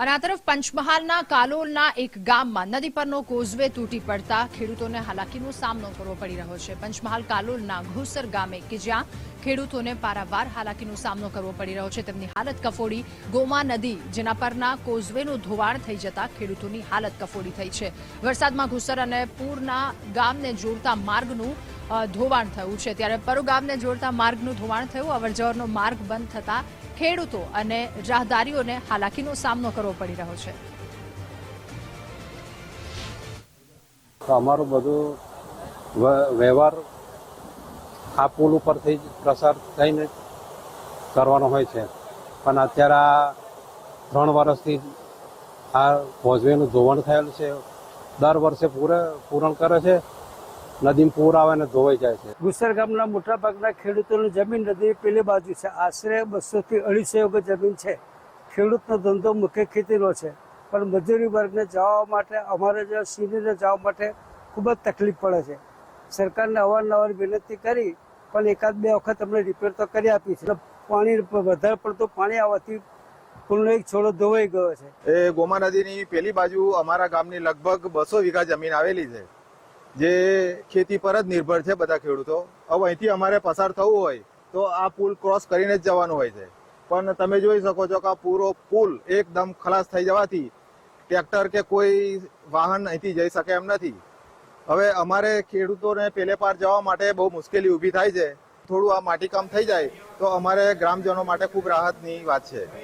અને આ તરફ પંચમહાલના કાલોલના એક ગામમાં નદી પરનો કોઝવે તૂટી પડતા ખેડૂતોને હાલાકીનો સામનો કરવો પડી રહ્યો છે. પંચમહાલ કાલોલના ઘોસર ગામે કે જ્યાં ખેડૂતોને પારાવાર હાલાકીનો સામનો કરવો પડી રહ્યો છે, તેમની હાલત કફોડી. ગોમા નદી, જેના પરના કોઝવેનું ધોવાણ થઈ જતા ખેડૂતોની હાલત કફોડી થઈ છે. વરસાદમાં ઘુસર અને પૂરના ગામને જોડતા માર્ગનું ધોવાણ થયું છે. ત્યારે પરુ ગામને જોડતા માર્ગનું ધોવાણ થયું. અવરજવરનો માર્ગ બંધ થતા ખેડૂતો અને રાહદારીઓને હાલાકીનો સામનો કરવો પડી રહ્યો છે. અમારું બધું વ્યવહાર આ પુલ ઉપરથી જ પ્રસાર થઈને કરવાનો હોય છે. પણ અત્યારે આ ત્રણ વર્ષથી આ કોઝવેનું ધોવાણ થયેલું છે. દર વર્ષે પૂરે, પૂરણ કરે છે. નદીમાં પૂર આવે ને ધોવાઈ જાય છે. ગુસર ગામના મોટા ભાગના ખેડૂતોની જમીન નદી પેલી બાજુ છે. આશરે બસો થી અઢીસો એકર જમીન છે. ખેડૂતનો ધંધો મુખ્ય ખેતીનો છે. પણ મજૂરી વર્ગને જવા માટે અમારે જે સિંધીને જવા માટે ખૂબ જ તકલીફ પડે છે. સરકારને અવારનવાર વિનંતી કરી પણ એકાદ બે વખત અમને રિપેર તો કરી આપી છે. પાણી વધારે પડતું પાણી આવવાથી પુલનો એક છોડો ધોવાઈ ગયો છે. એ ગોમા નદીની પેલી બાજુ અમારા ગામની લગભગ બસો વીઘા જમીન આવેલી છે. જે ખેતી પર જ નિર્ભર છે બધા ખેડૂતો. હવે અહીંથી અમારે પસાર થવું હોય તો આ પુલ ક્રોસ કરીને જ જવાનું હોય છે. પણ તમે જોઈ શકો છો કે આ પૂરો પુલ એકદમ ખલાસ થઈ જવાથી ટ્રેક્ટર કે કોઈ વાહન અહીંથી જઈ શકે એમ નથી. હવે અમારે ખેડૂતોને પેલે પાર જવા માટે બહુ મુશ્કેલી ઊભી થાય છે. થોડું આ માટીકામ થઈ જાય તો અમારે ગ્રામજનો માટે ખૂબ રાહતની વાત છે.